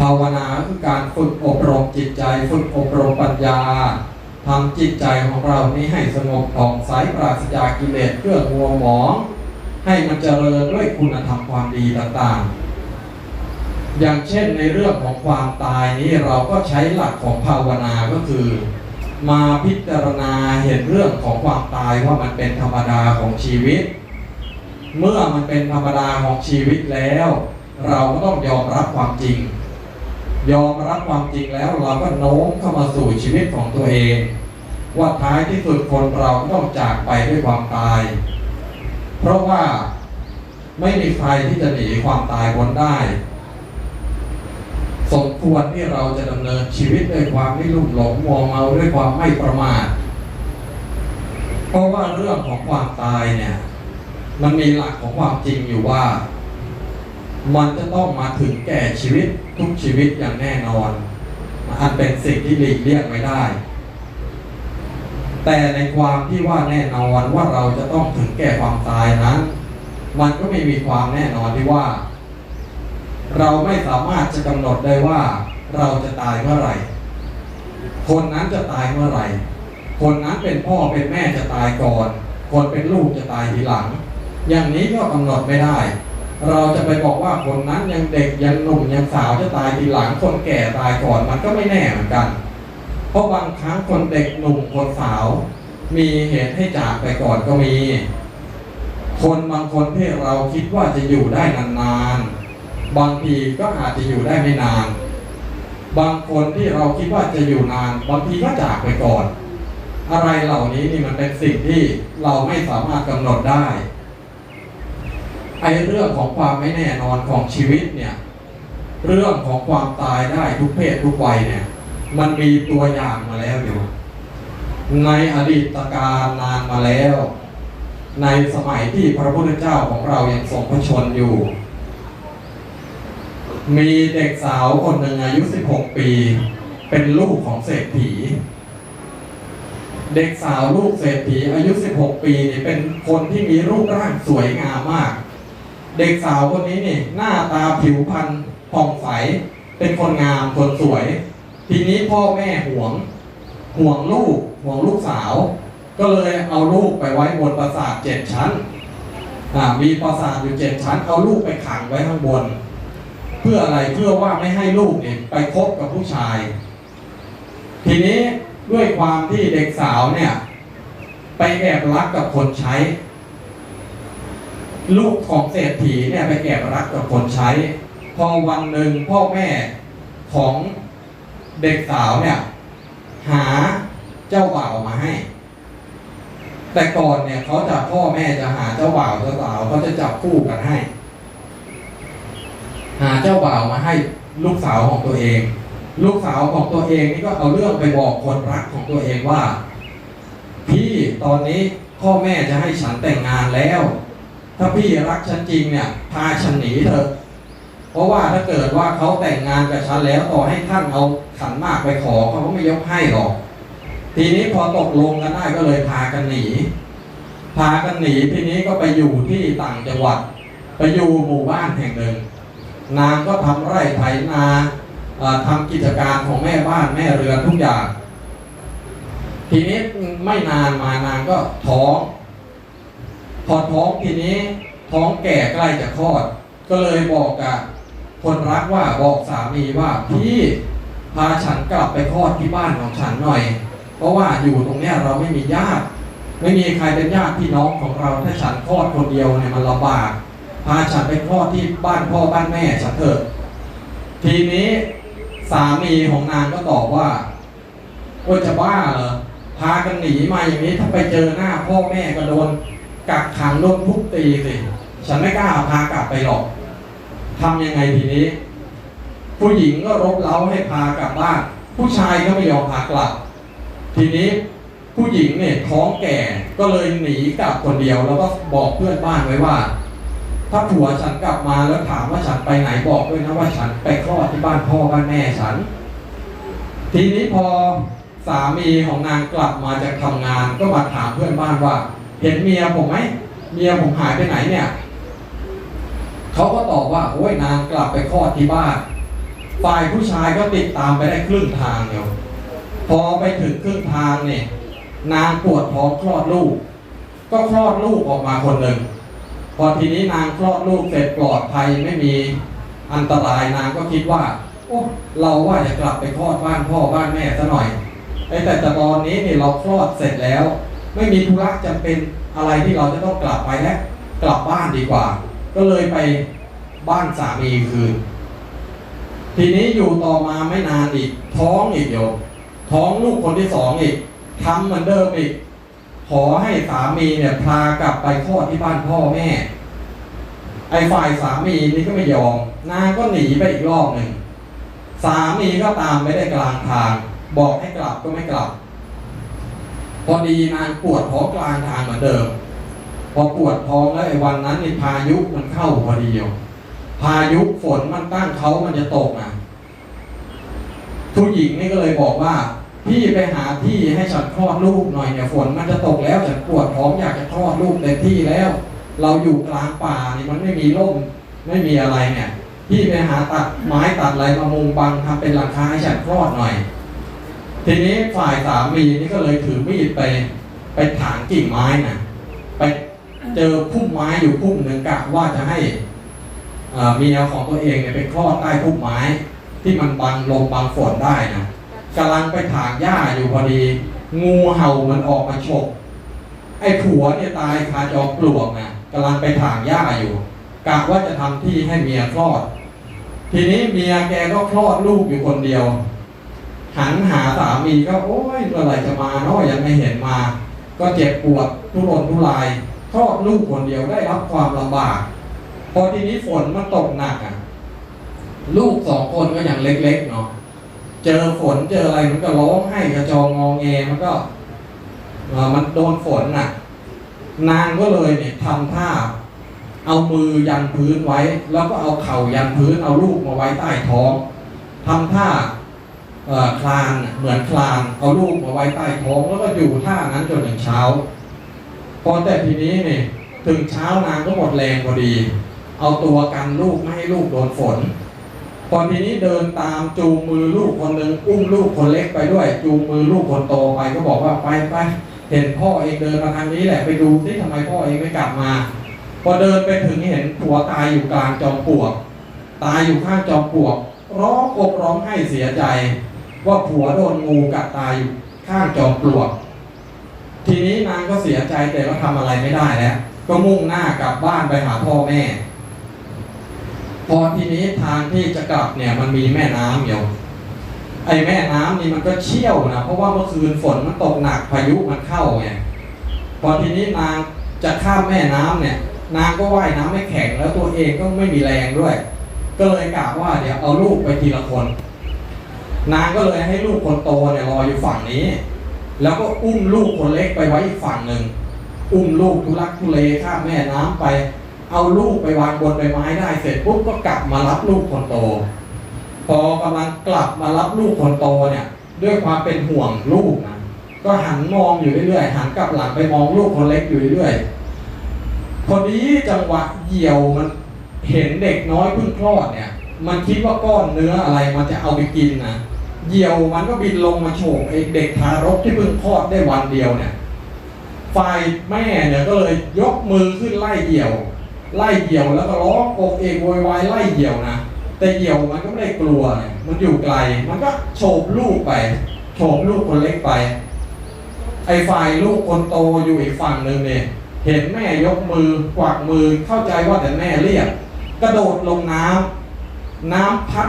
ภาวนาคือการฝึกอบรมจิตใจ ฝึกอบรมปัญญาทำจิตใจของเรานี้ให้สงบผ่องใสปราศจากกิเลสเครื่องมัวหมอง ให้มันเจริญด้วยคุณธรรมความดีต่างๆ อย่างเช่นในเรื่องของความตายนี้เราก็ใช้หลักของภาวนาก็คือ มาพิจารณาเห็นเรื่องของความตายว่ามันเป็นธรรมดาของชีวิต เมื่อมันเป็นธรรมดาของชีวิตแล้ว เราก็ต้องยอมรับความจริง ยอมรับความจริงแล้วเราก็โน้มเข้ามาสู่ชีวิตของตัวเอง ว่าท้ายที่สุดคนเราต้องจากไปด้วยความตาย เพราะว่าไม่มีใครที่จะหนีความตายพ้นได้ สมควรที่เราจะดำเนินชีวิตด้วยความไม่ลุ่มหลงมัวเมาด้วยความไม่ประมาทเพราะว่าเรื่องของความตายเนี่ย มันมีหลักของความจริงอยู่ว่า มันจะต้องมาถึงแก่ชีวิตทุกชีวิตอย่างแน่นอนอันเป็นสิ่งที่หลีกเลี่ยงไม่ได้ แต่ในความที่ว่าแน่นอนว่าเราจะต้องถึงแก่ความตายนั้น มันก็ไม่มีความแน่นอนที่ว่า เราไม่สามารถจะกำหนดได้ว่าเราจะตายเมื่อไหร่ คนนั้นจะตายเมื่อไหร่ คนนั้นเป็นพ่อเป็นแม่จะตายก่อน คนเป็นลูกจะตายทีหลัง อย่างนี้ก็กำหนดไม่ได้ เราจะไปบอกว่าคนนั้นยังเด็กยังหนุ่มยังสาวจะตายทีหลังคนแก่ตายก่อนมันก็ไม่แน่เหมือนกัน เพราะบางครั้งคนเด็กหนุ่มคนสาว มีเหตุให้จากไปก่อนก็มี คนบางคนที่เราคิดว่าจะอยู่ได้นานๆ บางทีก็อาจจะอยู่ได้ไม่นาน บางคนที่เราคิดว่าจะอยู่นานบางทีก็จากไปก่อน อะไรเหล่านี้นี่มันเป็นสิ่งที่เราไม่สามารถกำหนดได้ ไอ้เรื่องของความไม่แน่นอนของชีวิตเนี่ยเรื่องของความตายได้ทุกเพศทุกวัยเนี่ย มันมีตัวอย่างมาแล้วอยู่ ในอดีตการนานมาแล้ว ในสมัยที่พระพุทธเจ้าของเรายังทรงพระชนอยู่ มีเด็กสาวคนหนึ่งอายุ 16 ปี เป็นลูกของเศรษฐี เด็กสาวลูกเศรษฐีอายุ 16 ปีนี่เป็นคนที่มีรูปร่างสวยงามมาก เด็กสาวคนนี้นี่หน้าตาผิวพรรณผ่องใส เป็นคนงามคนสวย ทีนี้พ่อแม่ห่วง ห่วงลูกห่วงลูกสาว ก็เลยเอาลูกไปไว้บนปราสาทเจ็ดชั้นมีปราสาทอยู่เจ็ดชั้นเอาลูกไปขังไว้ข้างบน เพื่ออะไรเพื่อว่าไม่ให้ลูกเนี่ยไปคบกับผู้ชาย ทีนี้ด้วยความที่เด็กสาวเนี่ย ไปแอบรักกับคนใช้ ลูกของเศรษฐีเนี่ยไปแอบรักกับคนใช้ พอวันหนึ่งพ่อแม่ของเด็กสาวเนี่ย หาเจ้าบ่าวมาให้ แต่ก่อนเนี่ยเขาจะพ่อแม่จะหาเจ้าบ่าวเจ้าสาวเขาจะจับคู่กันให้ หาเจ้าบ่าวมาให้ลูกสาวของตัวเอง ลูกสาวของตัวเองนี่ก็เอาเรื่องไปบอกคนรักของตัวเองว่า พี่ตอนนี้พ่อแม่จะให้ฉันแต่งงานแล้ว ถ้าพี่รักฉันจริงเนี่ยพาฉันหนีเถอะเพราะว่าถ้าเกิดว่าเขาแต่งงานกับฉันแล้วต่อให้ท่านเอาขันมากไปขอเขาก็ไม่ยกให้หรอก ทีนี้พอตกลงกันได้ก็เลยพากันหนี พากันหนีทีนี้ก็ไปอยู่ที่ต่างจังหวัด ไปอยู่หมู่บ้านแห่งหนึ่ง นางก็ทำไร่ไถนาเอ่อทำกิจการของแม่บ้านแม่เรือนทุกอย่าง ทีนี้ไม่นานมานางก็ท้อง พอท้องทีนี้ท้องแก่ใกล้จะคลอด ก็เลยบอกกับคนรักว่าบอกสามีว่าพี่พาฉันกลับไปคลอดที่บ้านของฉันหน่อย เพราะว่าอยู่ตรงเนี้ยเราไม่มีญาติ ไม่มีใครเป็นญาติพี่น้องของเราถ้าฉันคลอดคนเดียวเนี่ยมันลำบาก พาฉันไปคลอดที่บ้านพ่อบ้านแม่ฉันเถอะทีนี้สามีของนางก็ตอบว่าโอ้จะบ้าเหรอพากันหนีมาอย่างนี้ถ้าไปเจอหน้าพ่อแม่ก็โดน กักขังโดนทุบตีสิฉันไม่กล้าพากลับไปหรอกทำยังไงทีนี้ ผู้หญิงก็รบเร้าให้พากลับบ้าน ผู้ชายก็ไม่ยอมพากลับ ทีนี้ผู้หญิงเนี่ยท้องแก่ก็เลยหนีกลับคนเดียว แล้วก็บอกเพื่อนบ้านไว้ว่า ถ้าผัวฉันกลับมาแล้วถามว่าฉันไปไหนบอกด้วยนะว่าฉันไปคลอดที่บ้านพ่อบ้านแม่ฉัน ทีนี้พอสามีของนางกลับมาจากทำงานก็มาถามเพื่อนบ้านว่า เห็นเมียผมไหมเมียผมหายไปไหนเนี่ยเขาก็ตอบว่าโอ้ยนางกลับไปคลอดที่บ้านฝ่ายผู้ชายก็ติดตามไปได้ครึ่งทางเดียวพอไปถึงครึ่งทางเนี่ย นางปวดท้องคลอดลูก ก็คลอดลูกออกมาคนหนึ่งพอทีนี้นางคลอดลูกเสร็จปลอดภัยไม่มีอันตรายนางก็คิดว่าโอ้เราว่าจะกลับไปคลอดบ้านพ่อบ้านแม่ซะหน่อยไอ้แต่แต่ตอนนี้เนี่ยเราคลอดเสร็จแล้ว ไม่มีธุระจำเป็นอะไรที่เราจะต้องกลับไปแล้วกลับบ้านดีกว่า ก็เลยไปบ้านสามีคืน ทีนี้อยู่ต่อมาไม่นานอีก ท้องอีกโยมท้องลูกคนที่สองอีกทำเหมือนเดิมอีก ขอให้สามีเนี่ยพากลับไปคลอดที่บ้านพ่อแม่ ไอ้ฝ่ายสามีนี่ก็ไม่ยอมนางก็หนีไปอีกรอบหนึ่งสามีก็ตามไม่ได้กลางทาง บอกให้กลับก็ไม่กลับ อดีนางปวดท้องกลางทางเหมือนเดิม พอปวดท้องแล้วไอ้วันนั้นในพายุมันเข้าพอดีอยู่พายุฝนมันตั้งเขามันจะตกนะผู้หญิงนี่ก็เลยบอกว่า พี่ไปหาที่ให้ฉันคลอดลูกหน่อยเนี่ยฝนมันจะตกแล้วฉันปวดท้องอยากจะคลอดลูกเต็มที่แล้ว เราอยู่กลางป่านี่มันไม่มีร่มไม่มีอะไรเนี่ยพี่ไปหาตัดไม้ตัดอะไรมามุงบังทำเป็นหลังคาให้ฉันคลอดหน่อย ทีนี้ฝ่ายสามีนี่ก็เลยถือมีดไป ไปถางกิ่งไม้นะไปเจอพุ่มไม้อยู่พุ่มหนึ่งกะว่าจะให้เอ่อเมียของตัวเองเนี่ยไปคลอดใต้พุ่มไม้ ที่มันบังลมบังฝนได้นะกำลังไปถางหญ้าอยู่พอดี งูเห่ามันออกมาฉกไอ้ผัวเนี่ยตายคาจอมปลวกนะกำลังไปถางหญ้าอยู่กะว่าจะทำที่ให้เมียคลอด ทีนี้เมียแกก็คลอดลูกอยู่คนเดียว หันหาสามีก็โอ้ยเมื่อไหร่จะมาเนาะยังไม่เห็นมา ก็เจ็บปวดทุรนทุรายคลอดลูกคนเดียวได้รับความลำบาก พอทีนี้ฝนมันตกหนักอะ ลูกสองคนก็อย่างเล็กๆเนาะเจอฝนเจออะไรมันก็ร้องไห้กระจองงองแงมันก็มันโดนฝนน่ะ นางก็เลยเนี่ยทำท่าเอามือยันพื้นไว้ แล้วก็เอาเข่ายันพื้นเอาลูกมาไว้ใต้ท้องทำท่า คลานเหมือนคลานเอาลูกมาไว้ใต้ท้องแล้วก็อยู่ท่านั้นจนถึงเช้า พอแต่ทีนี้เนี่ยถึงเช้านางก็หมดแรงพอดี เอาตัวกันลูกไม่ให้ลูกโดนฝนพอทีนี้เดินตามจูงมือลูกคนหนึ่งอุ้มลูกคนเล็กไปด้วย จูงมือลูกคนโตไปก็บอกว่าไปไปเห็นพ่อเองเดินมาทางนี้แหละไปดูที่ทำไมพ่อเองไม่กลับมา พอเดินไปถึงเห็นผัวตายอยู่กลางจอมปลวก ตายอยู่ข้างจอมปลวก ร้องอกร้องไห้เสียใจ ว่าผัวโดนงูกัดตายอยู่ข้างจอมปลวก ทีนี้นางก็เสียใจแต่ก็ทำอะไรไม่ได้แล้วก็มุ่งหน้ากลับบ้านไปหาพ่อแม่ พอทีนี้ทางที่จะกลับเนี่ยมันมีแม่น้ำอยู่ไอ้แม่น้ำนี่มันก็เชี่ยวนะเพราะว่าเมื่อคืนฝนมันตกหนักพายุมันเข้าไงพอทีนี้นางจะข้ามแม่น้ำเนี่ย นางก็ว่ายน้ำไม่แข็งแล้วตัวเองก็ไม่มีแรงด้วย ก็เลยกะว่าเดี๋ยวเอาลูกไปทีละคน นางก็เลยให้ลูกคนโตเนี่ยรออยู่ฝั่งนี้ แล้วก็อุ้มลูกคนเล็กไปไว้อีกฝั่งหนึ่ง อุ้มลูกทุลักทุเลข้ามแม่น้ำไป เอาลูกไปวางบนใบไม้ได้เสร็จปุ๊บก็กลับมารับลูกคนโต พอกำลังกลับมารับลูกคนโตเนี่ย ด้วยความเป็นห่วงลูกนะก็หันมองอยู่เรื่อยๆหันกลับหลังไปมองลูกคนเล็กอยู่เรื่อยๆพอดีจังหวะเหยี่ยวมันเห็นเด็กน้อยเพิ่งคลอดเนี่ย มันคิดว่าก้อนเนื้ออะไรมันจะเอาไปกินนะ เหยี่ยวมันก็บินลงมาโฉกไอ้เด็กทารกที่เพิ่งคลอดได้วันเดียวเนี่ยฝ่ายแม่เนี่ยก็เลยยกมือขึ้นไล่เหยี่ยว ไล่เหยี่ยวแล้วก็ร้องอกเอกโวยวายไล่เหยี่ยวนะแต่เหยี่ยวมันก็ไม่ได้กลัวเนี่ยมันอยู่ไกล มันก็โฉบลูกไปโฉบลูกคนเล็กไป ไอ้ฝ่ายลูกคนโตอยู่อีกฝั่งหนึ่งเนี่ยเห็นแม่ยกมือกวักมือเข้าใจว่าแต่แม่เรียก กระโดดลงน้ำน้ำพัด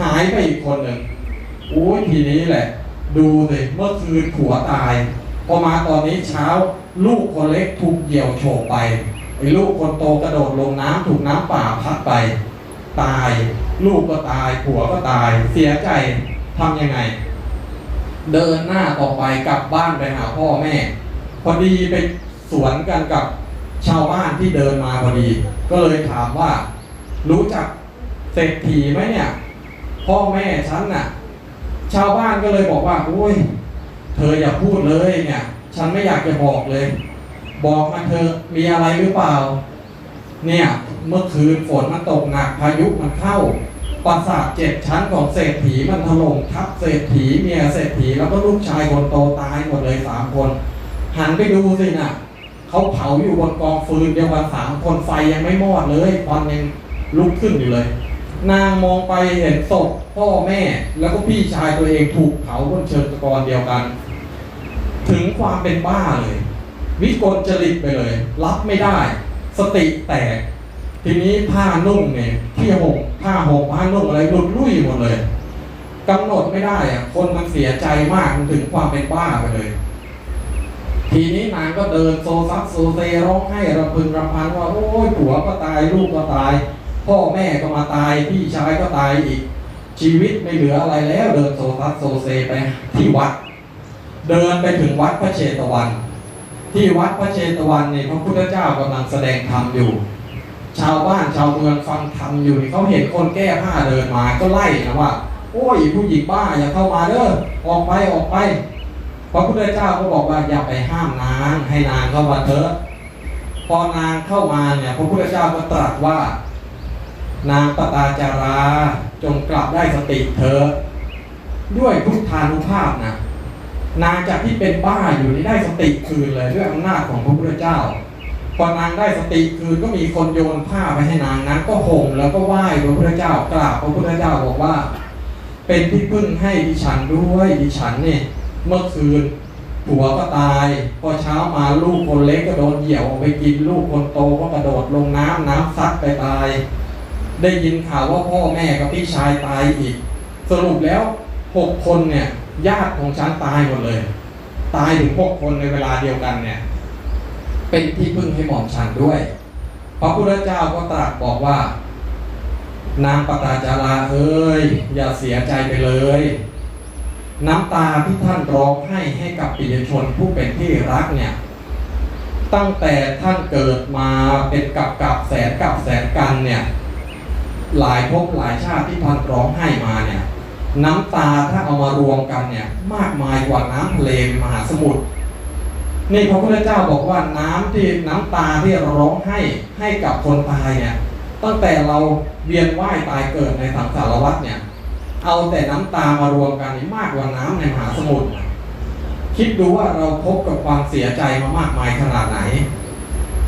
หายไปอีกคนหนึ่ง อ้ยทีนี้แหละ ดูสิเมื่อคืนผัวตายพอมาตอนนี้เช้า ลูกคนเล็กถูกเหยี่ยวโฉบไปไอ้ลูกคนโตกระโดดลงน้ำถูกน้ำป่าพัดไป ตาย ลูกก็ตายผัวก็ตาย เสียใจทำยังไง เดินหน้าต่อไปกลับบ้านไปหาพ่อแม่ พอดีไปสวนกันกับชาวบ้านที่เดินมาพอดี ก็เลยถามว่า รู้จักเศรษฐีไหมเนี่ย พ่อแม่ฉันน่ะ ชาวบ้านก็เลยบอกว่าโอ้ย เธออย่าพูดเลยเนี่ย ฉันไม่อยากจะบอกเลย บอกมาเธอมีอะไรหรือเปล่า เนี่ย เมื่อคืนฝนมันตกหนักพายุมันเข้าปราสาทเจ็ดชั้นของเศรษฐีมันถล่มทับเศรษฐีเมียเศรษฐีแล้วก็ลูกชายคนโตตายหมดเลยสามคน หันไปดูสินะเขาเผาอยู่บนกองฟืนเดียวกันสามคนไฟยังไม่มอดเลยควันยังลุกขึ้นอยู่เลย นางมองไปเห็นศพพ่อแม่ แล้วก็พี่ชายตัวเองถูกเผาบนเชิงตะกอนเดียวกัน ถึงความเป็นบ้าเลย วิกลจริตไปเลย รับไม่ได้ สติแตก ทีนี้ผ้านุ่งเนี่ยที่ห่มผ้าห่มผ้านุ่งอะไรหลุดลุ่ยหมดเลยกำหนดไม่ได้อะคนมันเสียใจมากมันถึงความเป็นบ้าไปเลย ทีนี้นางก็เดินโซซัสโซเซร้องไห้ระพึงระพันว่าโอ้ยผัวก็ตายลูกก็ตาย พ่อแม่ก็มาตายพี่ชายก็ตายอีก ชีวิตไม่เหลืออะไรแล้วเดินโซซัสโซเซไปที่วัด เดินไปถึงวัดพระเชตวัน ที่วัดพระเชตวันเนี่ยพระพุทธเจ้ากำลังแสดงธรรมอยู่ ชาวบ้านชาวเมืองฟังธรรมอยู่นี่เขาเห็นคนแก้ผ้าเดินมาก็ไล่นะว่าโอ้ยผู้หญิงบ้าอย่าเข้ามาเด้อออกไปออกไปพระพุทธเจ้าก็บอกว่าอย่าไปห้ามนางให้นางเข้ามาเถอะพอนางเข้ามาเนี่ยพระพุทธเจ้าก็ตรัสว่า นางปตาจาราจงกลับได้สติเถอด้วยพุทธานุภาพนะนางจากที่เป็นบ้าอยู่นี่ได้สติคืนเลยด้วยอำนาจของพระพุทธเจ้าพอนางได้สติคืนก็มีคนโยนผ้าไปให้นางนั้นก็ห่มแล้วก็ไหว้พระพุทธเจ้ากราบพระพุทธเจ้าบอกว่า เป็นที่พึ่งให้ดิฉันด้วยดิฉันเนี่ยเมื่อคืนผัวก็ตาย พอเช้ามาลูกคนเล็กก็โดนเหยี่ยวเอาไปกินลูกคนโตก็กระโดดลงน้ำน้ำซัดไปตาย ได้ยินข่าวว่าพ่อแม่กับพี่ชายตายอีก สรุปแล้วหกคนเนี่ยญาติของฉันตายหมดเลย ตายถึงหกคนในเวลาเดียวกันเนี่ย เป็นที่พึ่งให้หม่อมฉันด้วย พระพุทธเจ้าก็ตรัสบอกว่า นางปตาจาราเอ้ยอย่าเสียใจไปเลย น้ำตาที่ท่านร้องให้ให้กับปิยชนผู้เป็นที่รักเนี่ยตั้งแต่ท่านเกิดมาเป็นกับกับแสนกับแสนกันเนี่ย หลายภพหลายชาติที่ท่านร้องให้มาเนี่ยน้ำตาถ้าเอามารวมกันเนี่ยมากมายกว่าน้ำทะเลมหาสมุทรนี่พระพุทธเจ้าบอกว่าน้ำที่น้ำตาที่เราร้องให้ให้กับคนตายเนี่ยตั้งแต่เราเวียนว่ายตายเกิดในสังสารวัฏเนี่ยเอาแต่น้ำตามารวมกันนี่มากกว่าน้ำในมหาสมุทรคิดดูว่าเราพบกับความเสียใจมามากมายขนาดไหน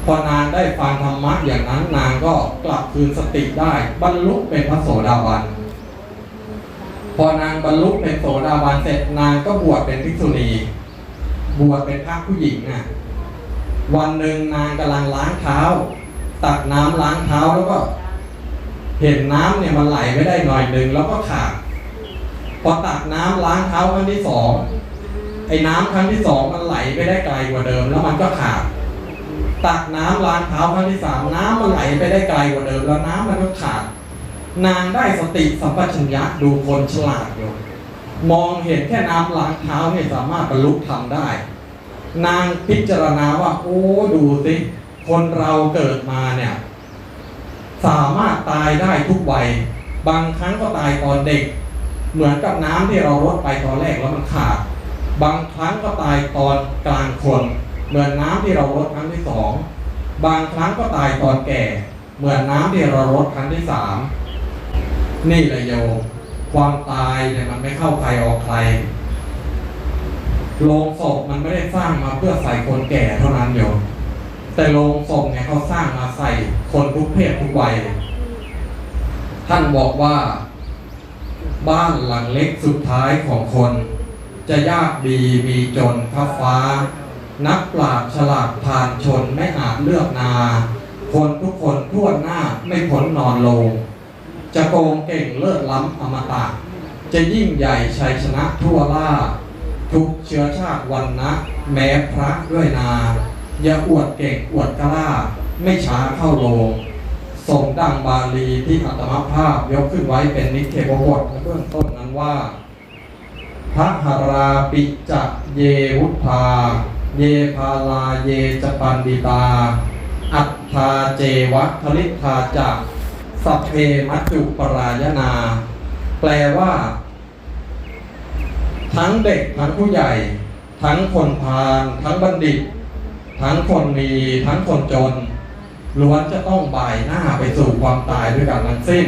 พอนางได้ฟังธรรมะอย่างนั้นนางก็กลับคืนสติได้ บรรลุเป็นพระโสดาบัน พอนางบรรลุเป็นโสดาบันเสร็จนางก็บวชเป็นภิกษุณี บวชเป็นพระผู้หญิงน่ะวันหนึ่งนางกำลังล้างเท้า ตักน้ำล้างเท้าแล้วก็ เห็นน้ำเนี่ยมันไหลไม่ได้หน่อยหนึ่งแล้วก็ขาดพอตักน้ำล้างเท้าครั้งที่สองไอ้น้ำครั้งที่สองมันไหลไปได้ไกลกว่าเดิม แล้วมันก็ขาด ตักน้ำล้างเท้าครั้งที่สามน้ำมันไหลไปได้ไกลกว่าเดิมแล้วน้ำมันก็ขาด นางได้สติสัมปชัญญะดูคนฉลาดอยู่มองเห็นแค่น้ำล้างเท้าเนี่ยสามารถบรรลุธรรมได้ นางพิจารณาว่า โอ้ดูสิคนเราเกิดมาเนี่ยสามารถตายได้ทุกวัยบางครั้งก็ตายตอนเด็ก เหมือนกับน้ำที่เรารดไปตอนแรกแล้วมันขาด บางครั้งก็ตายตอนกลางคน เหมือนน้ำที่เรารดครั้งที่สองบางครั้งก็ตายตอนแก่ เหมือนน้ำที่เรารดครั้งที่สามนี่แหละโยมความตายเนี่ยมันไม่เข้าใครออกใครโรงศพมันไม่ได้สร้างมาเพื่อใส่คนแก่เท่านั้นโยมแต่โรงศพเนี่ยเขาสร้างมาใส่คนทุกเพศทุกวัย ท่านบอกว่า บ้านหลังเล็กสุดท้ายของคน จะยากดีมีจนข้าฟ้า นักปราชญ์ฉลาดผ่านชนไม่อาจเลือกนา คนทุกคนทั่วหน้าไม่พ้นนอนลง จะโกงเก่งเลิศล้ำอมตะ จะยิ่งใหญ่ชัยชนะทั่วล่า ทุกเชื้อชาติวันนะแม้พระด้วยนา อย่าอวดเก่งอวดกล้า ไม่ช้าเข้าโลงสมดังบาลีที่อัตมภาพยกขึ้นไว้เป็นนิเทศบทในเบื้องต้นนั้นว่าพระหราปิจเยวุธา เยพาลาเยจปันดิตา อัตถาเจวะทลิธาจักสัพเพมัจจุปรายนา แปลว่า ทั้งเด็กทั้งผู้ใหญ่ ทั้งคนพาลทั้งบัณฑิต ทั้งคนมีทั้งคนจนล้วนจะต้องบ่ายหน้าไปสู่ความตายด้วยกันทั้งสิ้น